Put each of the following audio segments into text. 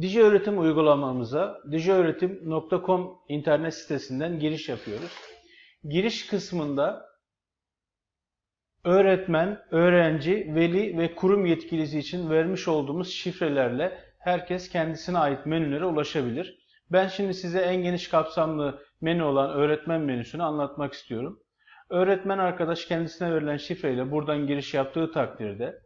Diji öğretim uygulamamıza dijiöğretim.com internet sitesinden giriş yapıyoruz. Giriş kısmında öğretmen, öğrenci, veli ve kurum yetkilisi için vermiş olduğumuz şifrelerle herkes kendisine ait menülere ulaşabilir. Ben şimdi size en geniş kapsamlı menü olan öğretmen menüsünü anlatmak istiyorum. Öğretmen arkadaş kendisine verilen şifreyle buradan giriş yaptığı takdirde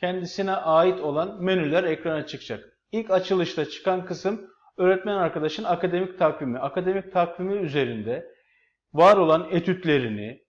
kendisine ait olan menüler ekrana çıkacak. İlk açılışta çıkan kısım öğretmen arkadaşın akademik takvimi. Akademik takvimi üzerinde var olan etütlerini,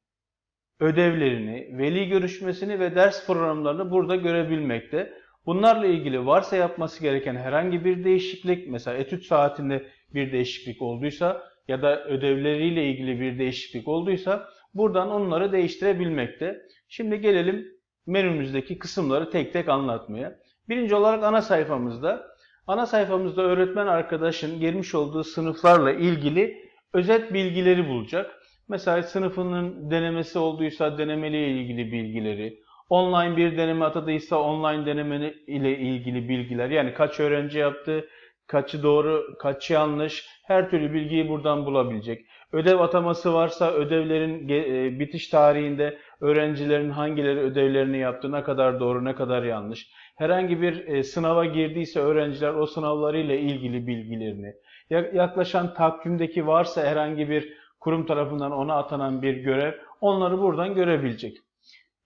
ödevlerini, veli görüşmesini ve ders programlarını burada görebilmekte. Bunlarla ilgili varsa yapması gereken herhangi bir değişiklik, mesela etüt saatinde bir değişiklik olduysa ya da ödevleriyle ilgili bir değişiklik olduysa buradan onları değiştirebilmekte. Şimdi gelelim menümüzdeki kısımları tek tek anlatmaya. Birinci olarak ana sayfamızda, ana sayfamızda öğretmen arkadaşın girmiş olduğu sınıflarla ilgili özet bilgileri bulacak. Mesela sınıfının denemesi olduysa denemeli ilgili bilgileri, online bir deneme atadıysa online deneme ile ilgili bilgiler, yani kaç öğrenci yaptı, kaçı doğru, kaçı yanlış, her türlü bilgiyi buradan bulabilecek. Ödev ataması varsa ödevlerin e, bitiş tarihinde öğrencilerin hangileri ödevlerini yaptı, ne kadar doğru, ne kadar yanlış. Herhangi bir e, sınava girdiyse öğrenciler o sınavlarıyla ilgili bilgilerini, ya- yaklaşan takvimdeki varsa herhangi bir kurum tarafından ona atanan bir görev, onları buradan görebilecek.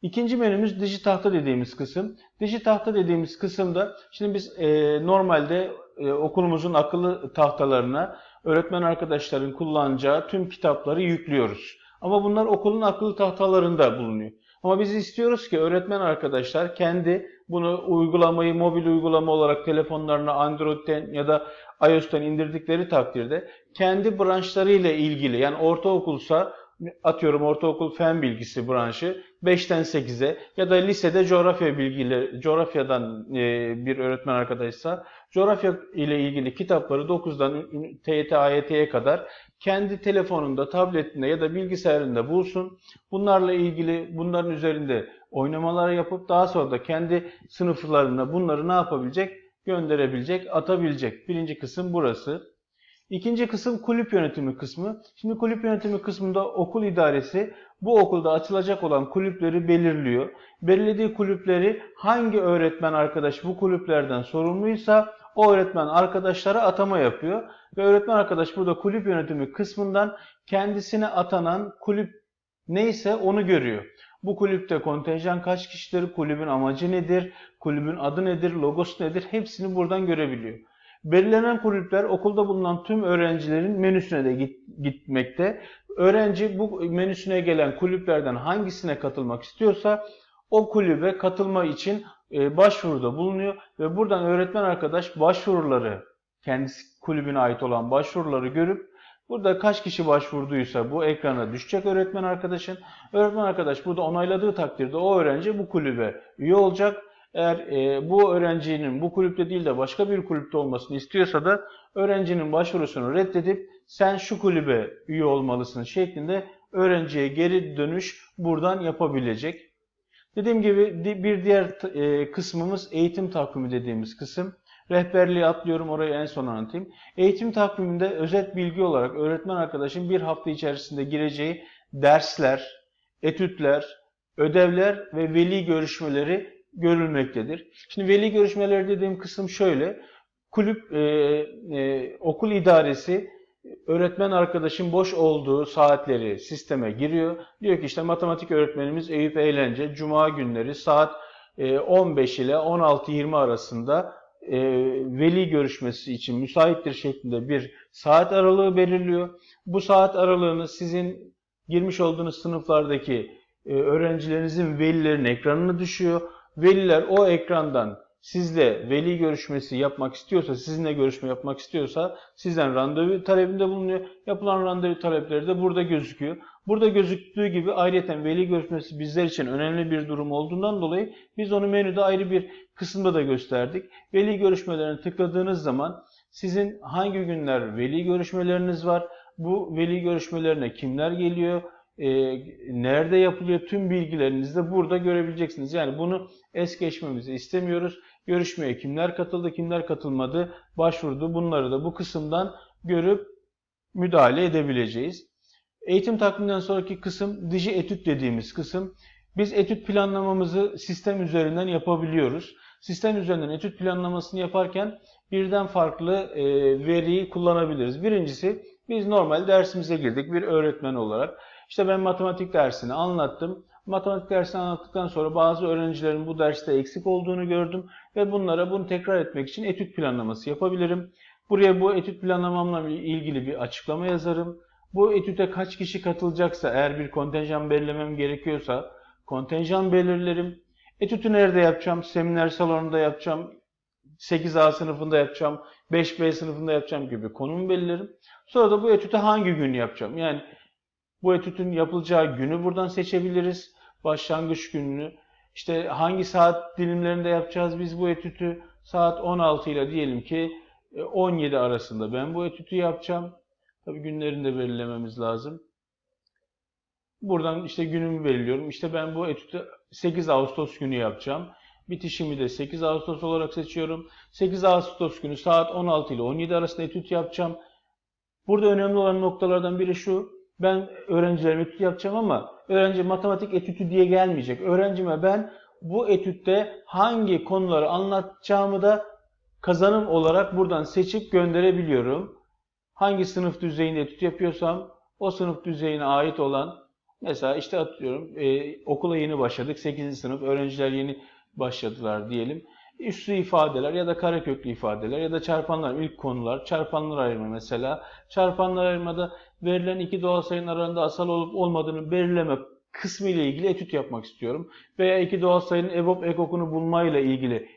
İkinci menümüz diji tahta dediğimiz kısım. Diji tahta dediğimiz kısımda şimdi biz e, normalde okulumuzun akıllı tahtalarına öğretmen arkadaşların kullanacağı tüm kitapları yüklüyoruz. Ama bunlar okulun akıllı tahtalarında bulunuyor. Ama biz istiyoruz ki öğretmen arkadaşlar kendi bunu uygulamayı mobil uygulama olarak telefonlarına Android'den ya da iOS'tan indirdikleri takdirde kendi branşlarıyla ilgili yani ortaokulsa atıyorum ortaokul fen bilgisi branşı 5'ten 8'e ya da lisede coğrafya bilgileri coğrafyadan e, bir öğretmen arkadaşsa coğrafya ile ilgili kitapları 9'dan TYT AYT'ye kadar kendi telefonunda, tabletinde ya da bilgisayarında bulsun. Bunlarla ilgili bunların üzerinde oynamalar yapıp daha sonra da kendi sınıflarına bunları ne yapabilecek? Gönderebilecek, atabilecek. Birinci kısım burası. İkinci kısım kulüp yönetimi kısmı. Şimdi kulüp yönetimi kısmında okul idaresi bu okulda açılacak olan kulüpleri belirliyor. Belirlediği kulüpleri hangi öğretmen arkadaş bu kulüplerden sorumluysa o öğretmen arkadaşlara atama yapıyor. Ve öğretmen arkadaş burada kulüp yönetimi kısmından kendisine atanan kulüp neyse onu görüyor. Bu kulüpte kontenjan kaç kişidir, kulübün amacı nedir, kulübün adı nedir, logosu nedir hepsini buradan görebiliyor. Belirlenen kulüpler okulda bulunan tüm öğrencilerin menüsüne de git, gitmekte. Öğrenci bu menüsüne gelen kulüplerden hangisine katılmak istiyorsa o kulübe katılma için e, başvuruda bulunuyor ve buradan öğretmen arkadaş başvuruları kendisi kulübüne ait olan başvuruları görüp burada kaç kişi başvurduysa bu ekrana düşecek öğretmen arkadaşın. Öğretmen arkadaş burada onayladığı takdirde o öğrenci bu kulübe üye olacak. Eğer e, bu öğrencinin bu kulüpte değil de başka bir kulüpte olmasını istiyorsa da öğrencinin başvurusunu reddedip sen şu kulübe üye olmalısın şeklinde öğrenciye geri dönüş buradan yapabilecek. Dediğim gibi bir diğer e, kısmımız eğitim takvimi dediğimiz kısım. Rehberliği atlıyorum orayı en son anlatayım. Eğitim takviminde özet bilgi olarak öğretmen arkadaşın bir hafta içerisinde gireceği dersler, etütler, ödevler ve veli görüşmeleri görülmektedir. Şimdi veli görüşmeleri dediğim kısım şöyle. Kulüp, e, e, okul idaresi öğretmen arkadaşın boş olduğu saatleri sisteme giriyor. Diyor ki işte matematik öğretmenimiz Eyüp Eğlence Cuma günleri saat e, 15 ile 16.20 arasında e, veli görüşmesi için müsaittir şeklinde bir saat aralığı belirliyor. Bu saat aralığını sizin girmiş olduğunuz sınıflardaki e, öğrencilerinizin velilerin ekranına düşüyor. Veliler o ekrandan sizle veli görüşmesi yapmak istiyorsa, sizinle görüşme yapmak istiyorsa sizden randevu talebinde bulunuyor. Yapılan randevu talepleri de burada gözüküyor. Burada gözüktüğü gibi ayrıca veli görüşmesi bizler için önemli bir durum olduğundan dolayı biz onu menüde ayrı bir kısımda da gösterdik. Veli görüşmelerine tıkladığınız zaman sizin hangi günler veli görüşmeleriniz var, bu veli görüşmelerine kimler geliyor, e, nerede yapılıyor tüm bilgilerinizi de burada görebileceksiniz. Yani bunu es geçmemizi istemiyoruz. görüşmeye kimler katıldı, kimler katılmadı, başvurdu. Bunları da bu kısımdan görüp müdahale edebileceğiz. Eğitim takviminden sonraki kısım diji etüt dediğimiz kısım. Biz etüt planlamamızı sistem üzerinden yapabiliyoruz. Sistem üzerinden etüt planlamasını yaparken birden farklı e, veriyi kullanabiliriz. Birincisi biz normal dersimize girdik bir öğretmen olarak. İşte ben matematik dersini anlattım. Matematik dersini anlattıktan sonra bazı öğrencilerin bu derste eksik olduğunu gördüm ve bunlara bunu tekrar etmek için etüt planlaması yapabilirim. Buraya bu etüt planlamamla ilgili bir açıklama yazarım. Bu etüte kaç kişi katılacaksa, eğer bir kontenjan belirlemem gerekiyorsa kontenjan belirlerim. Etütü nerede yapacağım? Seminer salonunda yapacağım. 8A sınıfında yapacağım. 5B sınıfında yapacağım gibi konumu belirlerim. Sonra da bu etütü hangi gün yapacağım? Yani bu etütün yapılacağı günü buradan seçebiliriz. Başlangıç gününü. İşte hangi saat dilimlerinde yapacağız biz bu etütü? Saat 16 ile diyelim ki 17 arasında ben bu etütü yapacağım. Tabii günlerini de belirlememiz lazım. Buradan işte günümü belirliyorum. İşte ben bu etütü 8 Ağustos günü yapacağım. Bitişimi de 8 Ağustos olarak seçiyorum. 8 Ağustos günü saat 16 ile 17 arasında etüt yapacağım. Burada önemli olan noktalardan biri şu. Ben öğrencilerime etüt yapacağım ama öğrenci matematik etütü diye gelmeyecek. Öğrencime ben bu etütte hangi konuları anlatacağımı da kazanım olarak buradan seçip gönderebiliyorum. Hangi sınıf düzeyinde etüt yapıyorsam o sınıf düzeyine ait olan mesela işte atıyorum e, okula yeni başladık 8. sınıf öğrenciler yeni başladılar diyelim. Üslü ifadeler ya da kareköklü ifadeler ya da çarpanlar ilk konular çarpanlar ayırma mesela çarpanlar ayırmada verilen iki doğal sayının arasında asal olup olmadığını belirleme kısmı ile ilgili etüt yapmak istiyorum. Veya iki doğal sayının EBOB ekokunu bulmayla ilgili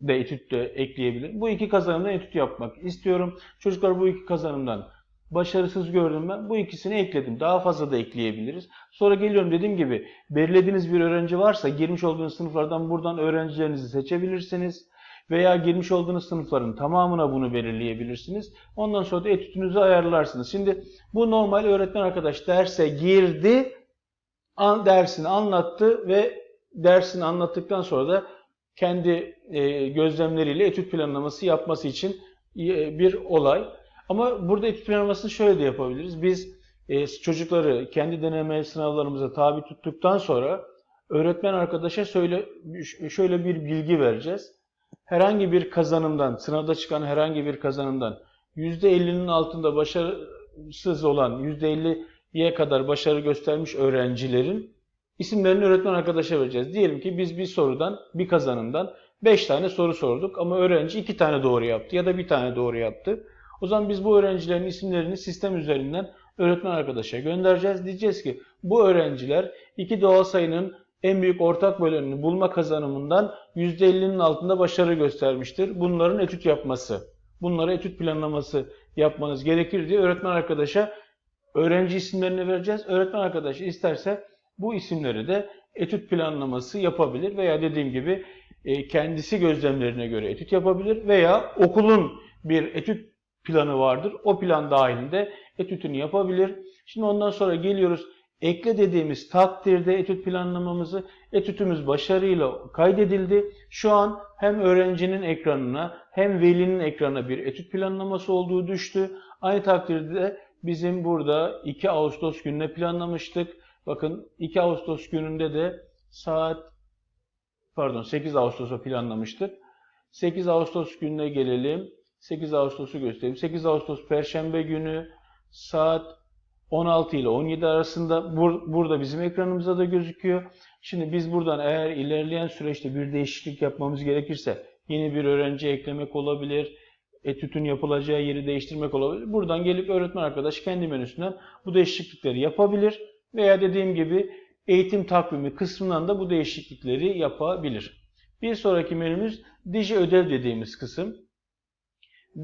de etüt de ekleyebilirim. Bu iki kazanımdan etüt yapmak istiyorum. Çocuklar bu iki kazanımdan başarısız gördüm ben. Bu ikisini ekledim. Daha fazla da ekleyebiliriz. Sonra geliyorum dediğim gibi belirlediğiniz bir öğrenci varsa girmiş olduğunuz sınıflardan buradan öğrencilerinizi seçebilirsiniz. Veya girmiş olduğunuz sınıfların tamamına bunu belirleyebilirsiniz. Ondan sonra da etütünüzü ayarlarsınız. Şimdi bu normal öğretmen arkadaş derse girdi, an, dersini anlattı ve dersini anlattıktan sonra da kendi e, gözlemleriyle etüt planlaması yapması için e, bir olay. Ama burada etüt planlamasını şöyle de yapabiliriz. Biz e, çocukları kendi deneme sınavlarımıza tabi tuttuktan sonra öğretmen arkadaşa söyle, şöyle bir bilgi vereceğiz. Herhangi bir kazanımdan, sınavda çıkan herhangi bir kazanımdan %50'nin altında başarısız olan, %50'ye kadar başarı göstermiş öğrencilerin isimlerini öğretmen arkadaşa vereceğiz. Diyelim ki biz bir sorudan, bir kazanımdan 5 tane soru sorduk ama öğrenci 2 tane doğru yaptı ya da 1 tane doğru yaptı. O zaman biz bu öğrencilerin isimlerini sistem üzerinden öğretmen arkadaşa göndereceğiz. Diyeceğiz ki bu öğrenciler iki doğal sayının en büyük ortak bölenini bulma kazanımından %50'nin altında başarı göstermiştir. Bunların etüt yapması, bunlara etüt planlaması yapmanız gerekir diye öğretmen arkadaşa öğrenci isimlerini vereceğiz. Öğretmen arkadaş isterse bu isimleri de etüt planlaması yapabilir veya dediğim gibi e, kendisi gözlemlerine göre etüt yapabilir veya okulun bir etüt planı vardır. O plan dahilinde etütünü yapabilir. Şimdi ondan sonra geliyoruz. Ekle dediğimiz takdirde etüt planlamamızı etütümüz başarıyla kaydedildi. Şu an hem öğrencinin ekranına hem velinin ekranına bir etüt planlaması olduğu düştü. Aynı takdirde bizim burada 2 Ağustos gününe planlamıştık. Bakın 2 Ağustos gününde de saat pardon 8 Ağustos'a planlamıştık. 8 Ağustos gününe gelelim. 8 Ağustos'u göstereyim. 8 Ağustos Perşembe günü saat 16 ile 17 arasında bur burada bizim ekranımızda da gözüküyor. Şimdi biz buradan eğer ilerleyen süreçte bir değişiklik yapmamız gerekirse yeni bir öğrenci eklemek olabilir, etütün yapılacağı yeri değiştirmek olabilir. Buradan gelip öğretmen arkadaş kendi menüsünden bu değişiklikleri yapabilir veya dediğim gibi eğitim takvimi kısmından da bu değişiklikleri yapabilir. Bir sonraki menümüz Diji ödev dediğimiz kısım.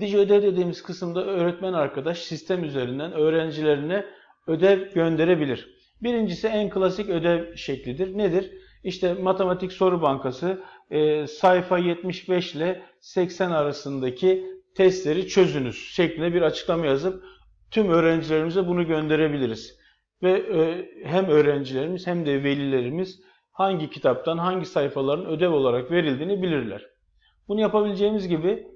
Diji ödev dediğimiz kısımda öğretmen arkadaş sistem üzerinden öğrencilerine ödev gönderebilir. Birincisi en klasik ödev şeklidir. Nedir? İşte matematik soru bankası e, sayfa 75 ile 80 arasındaki testleri çözünüz şeklinde bir açıklama yazıp tüm öğrencilerimize bunu gönderebiliriz. Ve e, hem öğrencilerimiz hem de velilerimiz hangi kitaptan hangi sayfaların ödev olarak verildiğini bilirler. Bunu yapabileceğimiz gibi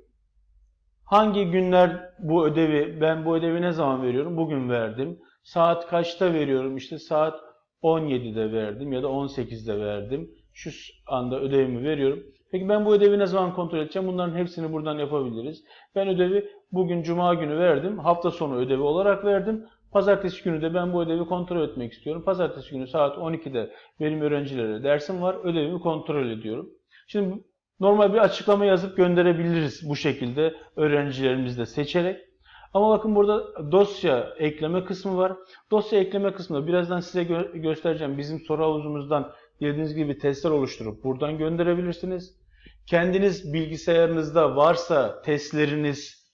hangi günler bu ödevi, ben bu ödevi ne zaman veriyorum? Bugün verdim. Saat kaçta veriyorum? İşte saat 17'de verdim ya da 18'de verdim. Şu anda ödevimi veriyorum. Peki ben bu ödevi ne zaman kontrol edeceğim? Bunların hepsini buradan yapabiliriz. Ben ödevi bugün cuma günü verdim. Hafta sonu ödevi olarak verdim. Pazartesi günü de ben bu ödevi kontrol etmek istiyorum. Pazartesi günü saat 12'de benim öğrencilere dersim var. Ödevimi kontrol ediyorum. Şimdi normal bir açıklama yazıp gönderebiliriz bu şekilde öğrencilerimizle seçerek. Ama bakın burada dosya ekleme kısmı var. Dosya ekleme kısmında birazdan size gö- göstereceğim. Bizim soru havuzumuzdan dilediğiniz gibi testler oluşturup buradan gönderebilirsiniz. Kendiniz bilgisayarınızda varsa testleriniz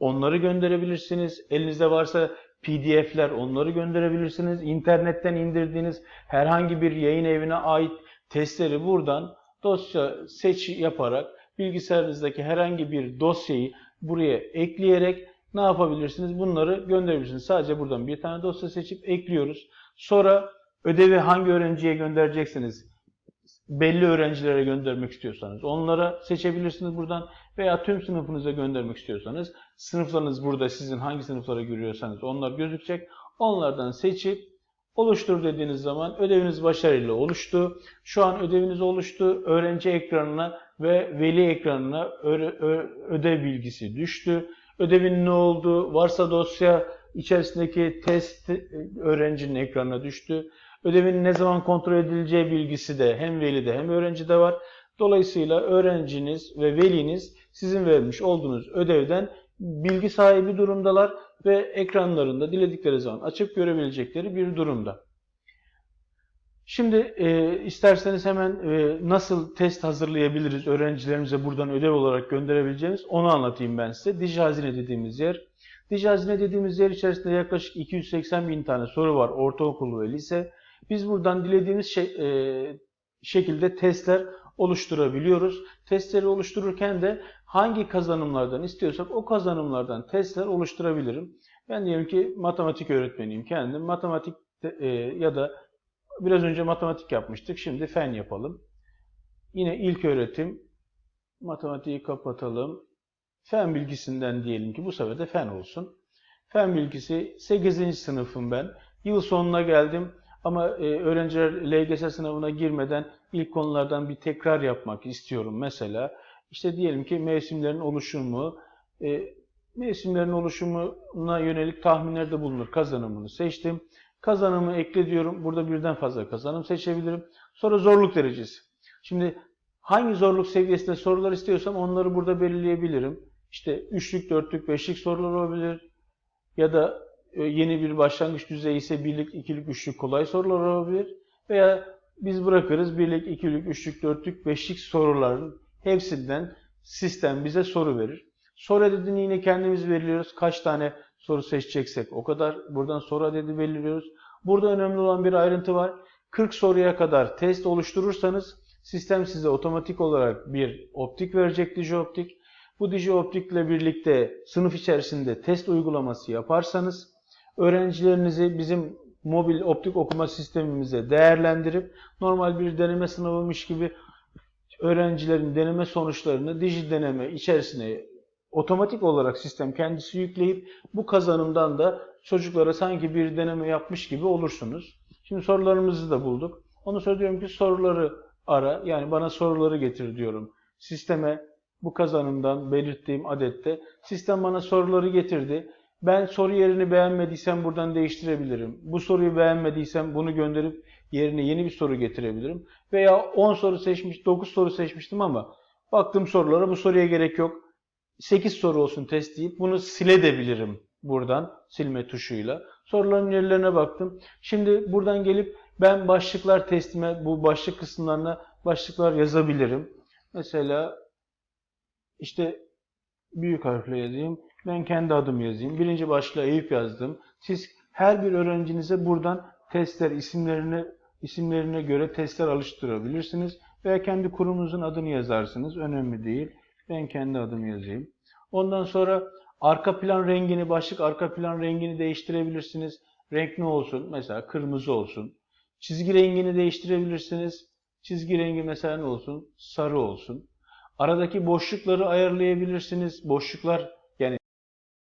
onları gönderebilirsiniz. Elinizde varsa PDF'ler onları gönderebilirsiniz. İnternetten indirdiğiniz herhangi bir yayın evine ait testleri buradan dosya seç yaparak bilgisayarınızdaki herhangi bir dosyayı buraya ekleyerek ne yapabilirsiniz? Bunları gönderebilirsiniz. Sadece buradan bir tane dosya seçip ekliyoruz. Sonra ödevi hangi öğrenciye göndereceksiniz? Belli öğrencilere göndermek istiyorsanız onlara seçebilirsiniz buradan veya tüm sınıfınıza göndermek istiyorsanız sınıflarınız burada sizin hangi sınıflara giriyorsanız onlar gözükecek. Onlardan seçip oluştur dediğiniz zaman ödeviniz başarıyla oluştu. Şu an ödeviniz oluştu. Öğrenci ekranına ve veli ekranına ödev bilgisi düştü. Ödevin ne olduğu, varsa dosya içerisindeki test e, öğrencinin ekranına düştü. Ödevin ne zaman kontrol edileceği bilgisi de hem velide hem öğrencide var. Dolayısıyla öğrenciniz ve veliniz sizin vermiş olduğunuz ödevden bilgi sahibi durumdalar ve ekranlarında diledikleri zaman açıp görebilecekleri bir durumda. Şimdi e, isterseniz hemen e, nasıl test hazırlayabiliriz öğrencilerimize buradan ödev olarak gönderebileceğimiz onu anlatayım ben size. Dijazine dediğimiz yer. Dijazine dediğimiz yer içerisinde yaklaşık 280 bin tane soru var ortaokul ve lise. Biz buradan dilediğimiz şey, e, şekilde testler oluşturabiliyoruz. Testleri oluştururken de hangi kazanımlardan istiyorsak o kazanımlardan testler oluşturabilirim. Ben diyelim ki matematik öğretmeniyim kendim. Matematik e, ya da biraz önce matematik yapmıştık. Şimdi fen yapalım. Yine ilk öğretim. Matematiği kapatalım. Fen bilgisinden diyelim ki bu sefer de fen olsun. Fen bilgisi 8. sınıfım ben. Yıl sonuna geldim ama e, öğrenciler LGS sınavına girmeden ilk konulardan bir tekrar yapmak istiyorum mesela. İşte diyelim ki mevsimlerin oluşumu, e, mevsimlerin oluşumuna yönelik tahminlerde bulunur. Kazanımını seçtim. Kazanımı ekle diyorum. Burada birden fazla kazanım seçebilirim. Sonra zorluk derecesi. Şimdi hangi zorluk seviyesinde sorular istiyorsam onları burada belirleyebilirim. İşte üçlük, dörtlük, beşlik sorular olabilir. Ya da e, yeni bir başlangıç düzeyi ise birlik, ikilik, üçlük kolay sorular olabilir. Veya biz bırakırız birlik, ikilik, üçlük, dörtlük, beşlik soruların hepsinden sistem bize soru verir. Soru adedini yine kendimiz belirliyoruz. Kaç tane soru seçeceksek o kadar buradan soru adedi belirliyoruz. Burada önemli olan bir ayrıntı var. 40 soruya kadar test oluşturursanız sistem size otomatik olarak bir optik verecek dijioptik. Bu dijioptikle birlikte sınıf içerisinde test uygulaması yaparsanız öğrencilerinizi bizim mobil optik okuma sistemimize değerlendirip normal bir deneme sınavıymış gibi öğrencilerin deneme sonuçlarını diji deneme içerisine otomatik olarak sistem kendisi yükleyip bu kazanımdan da çocuklara sanki bir deneme yapmış gibi olursunuz. Şimdi sorularımızı da bulduk. Onu sonra diyorum ki soruları ara yani bana soruları getir diyorum. Sisteme bu kazanımdan belirttiğim adette sistem bana soruları getirdi. Ben soru yerini beğenmediysem buradan değiştirebilirim. Bu soruyu beğenmediysem bunu gönderip yerine yeni bir soru getirebilirim. Veya 10 soru seçmiş, 9 soru seçmiştim ama baktım sorulara bu soruya gerek yok. 8 soru olsun test deyip bunu silebilirim buradan silme tuşuyla. Soruların yerlerine baktım. Şimdi buradan gelip ben başlıklar testime bu başlık kısımlarına başlıklar yazabilirim. Mesela işte büyük harfle yazayım. Ben kendi adımı yazayım. Birinci başlığa Eyüp yazdım. Siz her bir öğrencinize buradan testler isimlerine isimlerine göre testler alıştırabilirsiniz. Veya kendi kurumunuzun adını yazarsınız. Önemli değil. Ben kendi adımı yazayım. Ondan sonra arka plan rengini, başlık arka plan rengini değiştirebilirsiniz. Renk ne olsun? Mesela kırmızı olsun. Çizgi rengini değiştirebilirsiniz. Çizgi rengi mesela ne olsun? Sarı olsun. Aradaki boşlukları ayarlayabilirsiniz. Boşluklar